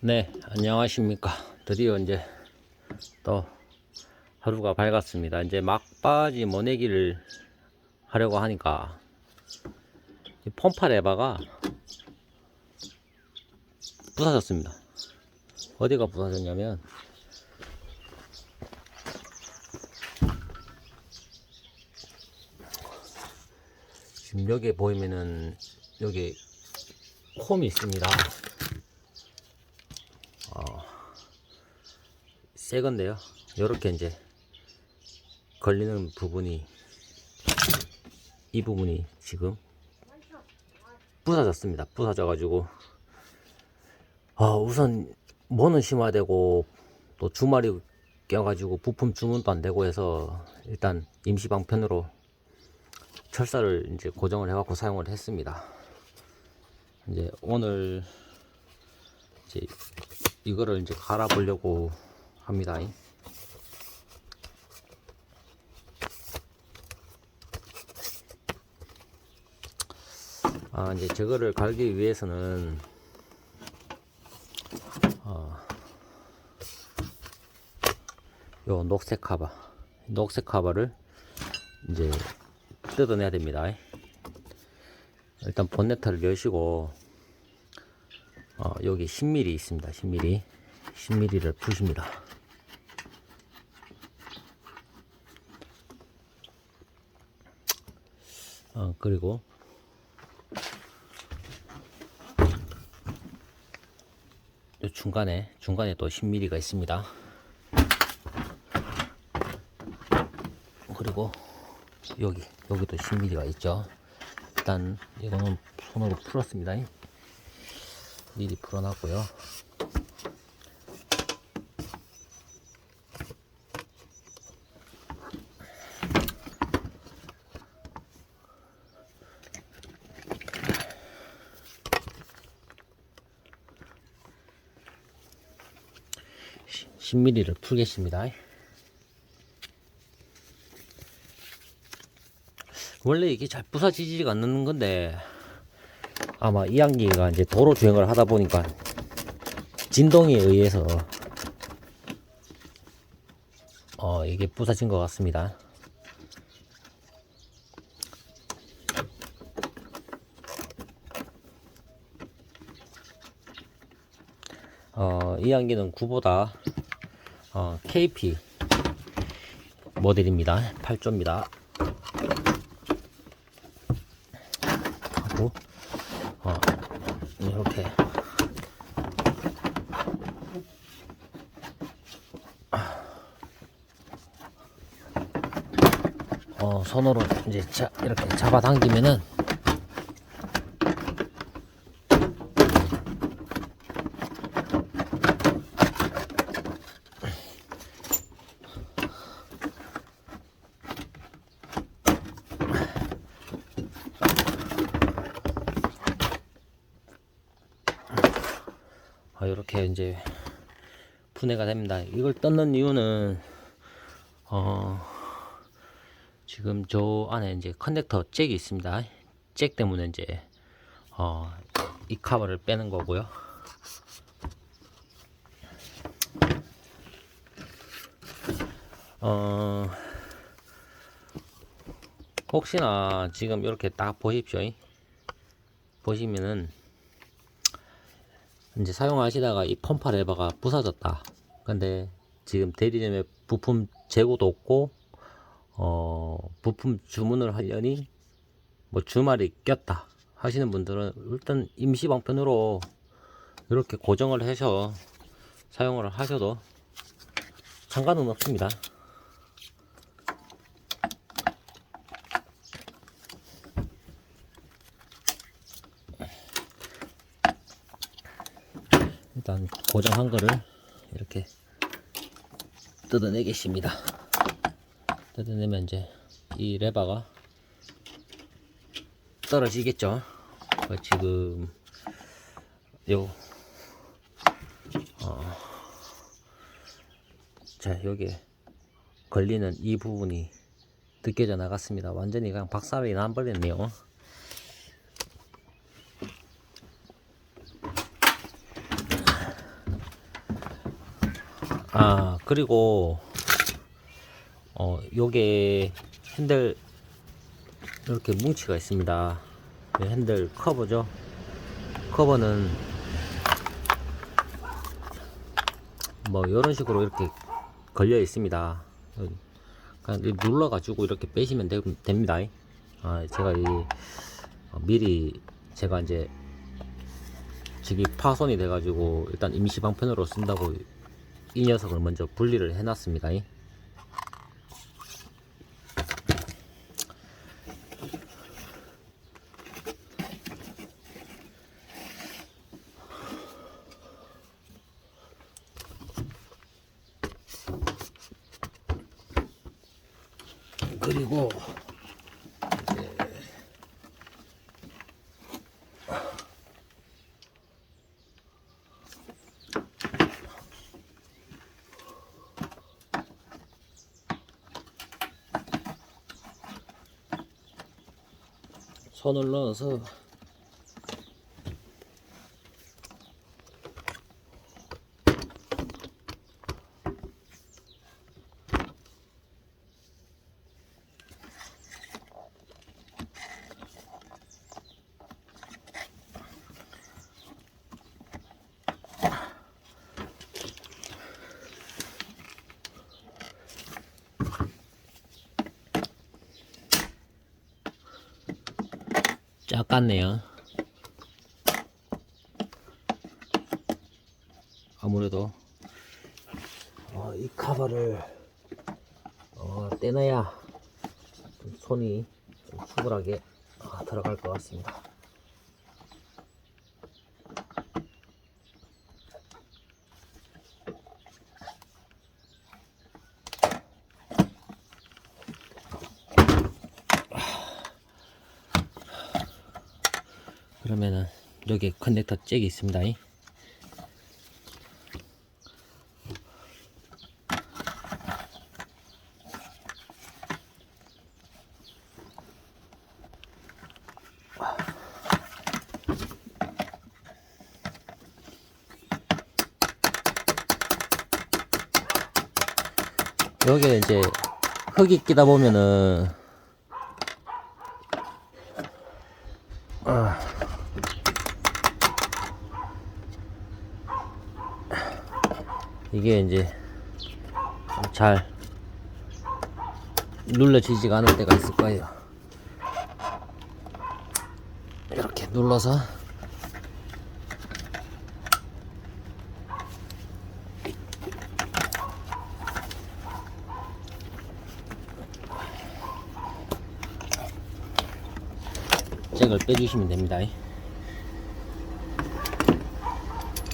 네, 안녕하십니까. 드디어 이제 또 하루가 밝았습니다. 이제 막바지 모내기를 하려고 하니까 이 pompa 레바가 부서졌습니다. 어디가 부서졌냐면 지금 여기 보이면은 여기 홈이 있습니다. 새 건데요. 이렇게 이제 걸리는 부분이 이 부분이 지금 부서졌습니다. 부서져가지고 아 우선 뭐는 심어야 되고 또 주말이 껴가지고 부품 주문도 안 되고 해서 일단 임시 방편으로 철사를 이제 고정을 해갖고 사용을 했습니다. 이제 오늘 이제 이거를 이제 갈아보려고 합니다. 아, 이제 저거를 갈기 위해서는 어, 요 녹색 카바, 녹색 카바를 이제 뜯어내야 됩니다. 일단 본네트를 여시고 어, 여기 10mm 있습니다. 10mm, 10mm를 푸십니다. 어, 그리고 요 중간에 중간에 또 10mm가 있습니다. 그리고 여기 여기도 10mm가 있죠. 일단 이거는 손으로 풀었습니다. 미리 풀어놨고요. 10mm를 풀겠습니다. 원래 이게 잘 부서지지가 않는 건데 아마 이 안기가 이제 도로 주행을 하다 보니까 진동에 의해서 어 이게 부서진 것 같습니다. 어, 이 안기는 9보다 어, KP 모델입니다. 8조입니다. 하고 어, 이렇게 어, 손으로 이제 자, 이렇게 잡아당기면은 아, 이제 분해가 됩니다. 이걸 뜯는 이유는 어 지금 저 안에 이제 커넥터 잭이 있습니다. 잭 때문에 이제 어이 카바를 빼는 거고요. 어 혹시나 지금 이렇게 딱 보십시오. 보시면은 이제 사용하시다가 이 펌파 레버가 부서졌다. 근데 지금 대리점에 부품 재고도 없고 어 부품 주문을 하려니 뭐 주말이 꼈다 하시는 분들은 일단 임시 방편으로 이렇게 고정을 해서 사용을 하셔도 상관은 없습니다. 일단 고정한 거를 이렇게 뜯어내겠습니다. 뜯어내면 이제 이 레바가 떨어지겠죠. 어, 지금 요 어, 자 여기에 걸리는 이 부분이 느껴져 나갔습니다. 완전히 그냥 박살이 나버렸네요. 아 그리고 어 요게 핸들 이렇게 뭉치가 있습니다. 이 핸들 커버죠? 커버는 뭐 이런 식으로 이렇게 걸려 있습니다. 그냥 눌러 가지고 이렇게 빼시면 되, 됩니다. 아 제가 이 어, 미리 제가 이제 직이 파손이 돼 가지고 일단 임시 방편으로 쓴다고 이 녀석을 먼저 분리를 해 놨습니다 그리고 손을 넣어서 짝 같네요. 아무래도 어, 이 카바를 어, 떼놔야 좀 손이 좀 수월하게 어, 들어갈 것 같습니다. 그러면은 여기 커넥터 잭이 있습니다. 이. 여기에 이제 흙이 끼다 보면은 이게 이제 잘 눌러지지가 않을 때가 있을 거예요. 이렇게 눌러서 잭을 빼주시면 됩니다.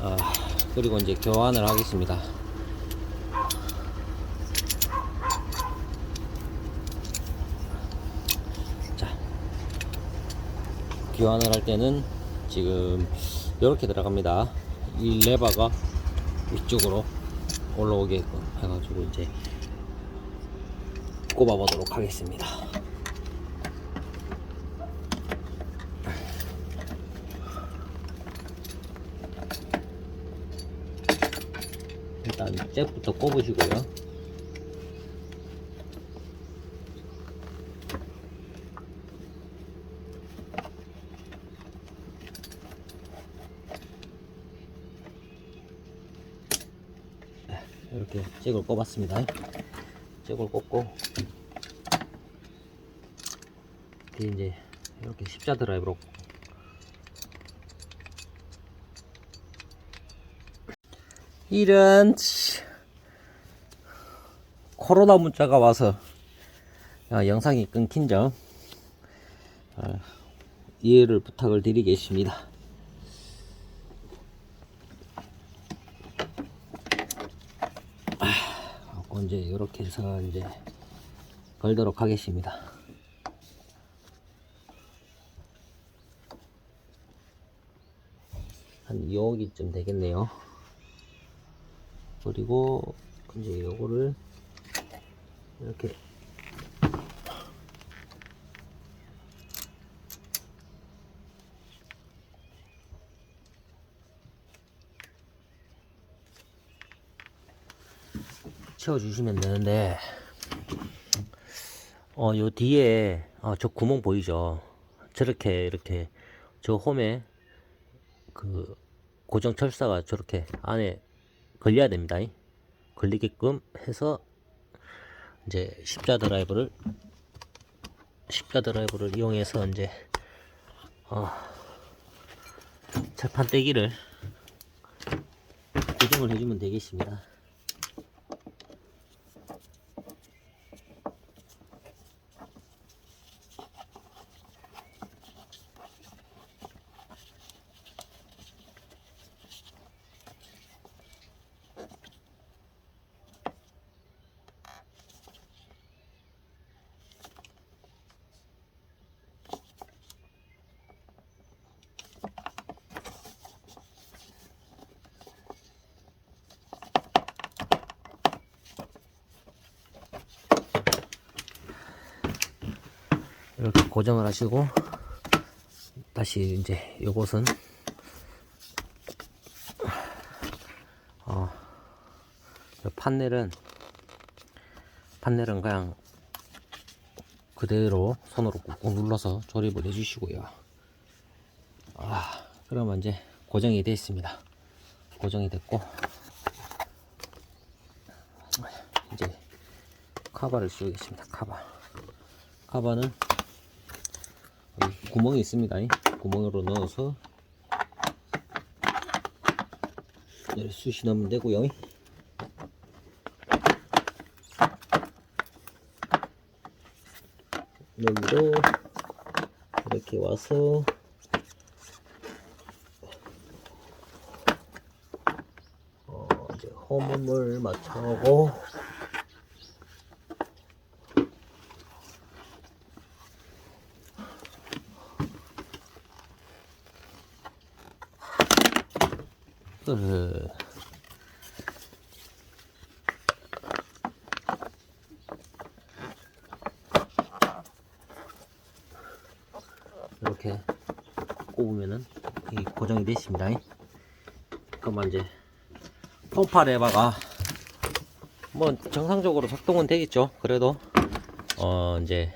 아, 그리고 이제 교환을 하겠습니다. 자, 교환을 할 때는 지금 이렇게 들어갑니다. 이 레버가 위쪽으로 올라오게끔 해가지고 이제 꼽아 보도록 하겠습니다. 일단 잭부터 꼽으시고요. 네, 이렇게 잭을 꼽았습니다. 잭을 꼽고 이제 이렇게 십자 드라이브로 이런 치. 코로나 문자가 와서 아, 영상이 끊긴 점 아, 이해를 부탁을 드리겠습니다. 아, 이제 이렇게 해서 이제 걸도록 하겠습니다. 한 여기쯤 되겠네요. 그리고 이제 요거를 이렇게 채워주시면 되는데 어, 요 뒤에 어, 저 구멍 보이죠? 저렇게 이렇게 저 홈에 그 고정 철사가 저렇게 안에 걸려야 됩니다. 걸리게끔 해서 이제 십자 드라이브를 십자 드라이브를 이용해서 이제 어, 철판 떼기를 고정을 해주면 되겠습니다. 이렇게 고정을 하시고 다시 이제 요것은 어, 요 판넬은 판넬은 그냥 그대로 손으로 꾹꾹 눌러서 조립을 해주시고요. 아, 그러면 이제 고정이 되어 있습니다. 고정이 됐고 이제 카바를 씌우겠습니다. 카바. 카바는 구멍이 있습니다. 이 구멍으로 넣어서 네, 숱이 넣으면 되고요. 여기로 이렇게 와서 어, 이제 홈을 맞춰고 으. 이렇게 꼽으면은 이 고정이 되십니다. 그러면 이제 펌파 레바가 뭐 정상적으로 작동은 되겠죠. 그래도 어 이제